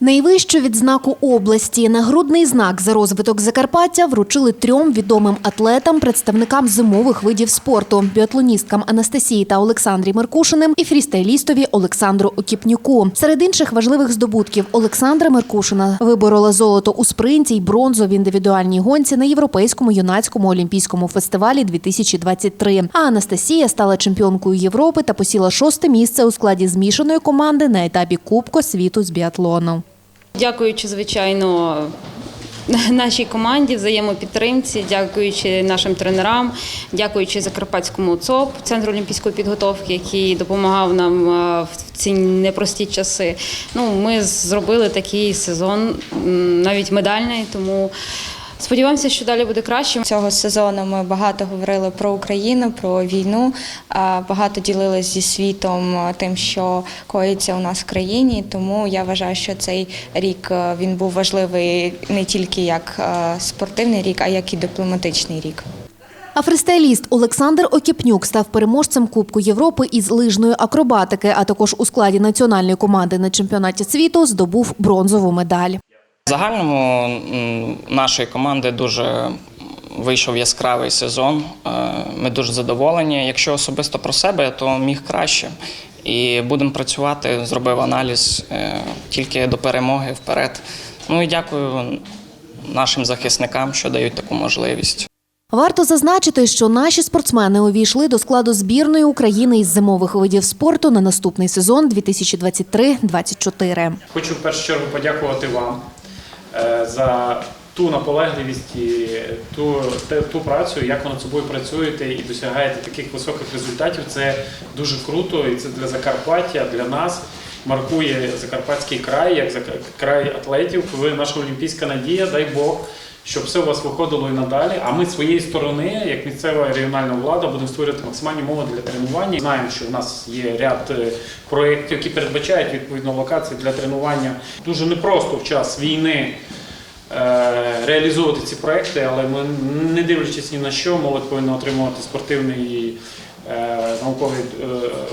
Найвищу відзнаку області нагрудний знак за розвиток Закарпаття вручили трьом відомим атлетам, представникам зимових видів спорту: біатлоністкам Анастасії та Олександрі Меркушиним і фрістайлістові Олександру Окіпнюку. Серед інших важливих здобутків Олександра Меркушина виборола золото у спринті й бронзу в індивідуальній гонці на європейському юнацькому олімпійському фестивалі 2023. А Анастасія стала чемпіонкою Європи та посіла шосте місце у складі змішаної команди на етапі Кубку світу з біатлону. Дякуючи, звичайно, нашій команді, взаємопідтримці, дякуючи нашим тренерам, дякуючи Закарпатському ЦОП, Центру олімпійської підготовки, який допомагав нам е, в ці непрості часи. Ну, ми зробили такий сезон, навіть медальний, тому сподіваємося, що далі буде краще. Цього сезону ми багато говорили про Україну, про війну, багато ділилися зі світом тим, що коїться у нас в країні. Тому я вважаю, що цей рік він був важливий не тільки як спортивний рік, а як і дипломатичний рік. А фристайліст Олександр Окіпнюк став переможцем Кубку Європи із лижної акробатики, а також у складі національної команди на чемпіонаті світу здобув бронзову медаль. В загальному нашої команди дуже вийшов яскравий сезон. Е, Ми дуже задоволені. Якщо особисто про себе, то міг краще. І будемо працювати. Зробив аналіз е, тільки до перемоги вперед. Ну і дякую нашим захисникам, що дають таку можливість. Варто зазначити, що наші спортсмени увійшли до складу збірної України із зимових видів спорту на наступний сезон 2023-2024. Хочу в першу чергу подякувати вам за ту наполегливість і ту, ту працю, як ви над собою працюєте і досягаєте таких високих результатів. Це дуже круто, і це для Закарпаття, для нас. Маркує Закарпатський край, як край атлетів. Ви наша олімпійська надія, дай Бог, щоб все у вас виходило і надалі. А ми своєї сторони, як місцева регіональна влада, будемо створювати максимальні умови для тренування. Знаємо, що в нас є ряд е, проєктів, які передбачають відповідно локації для тренування. Дуже непросто в час війни. е, Реалізовувати ці проекти, але ми не дивлячись ні на що, молодь повинна отримувати спортивний і е, науковий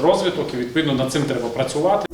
розвиток, і відповідно над цим треба працювати.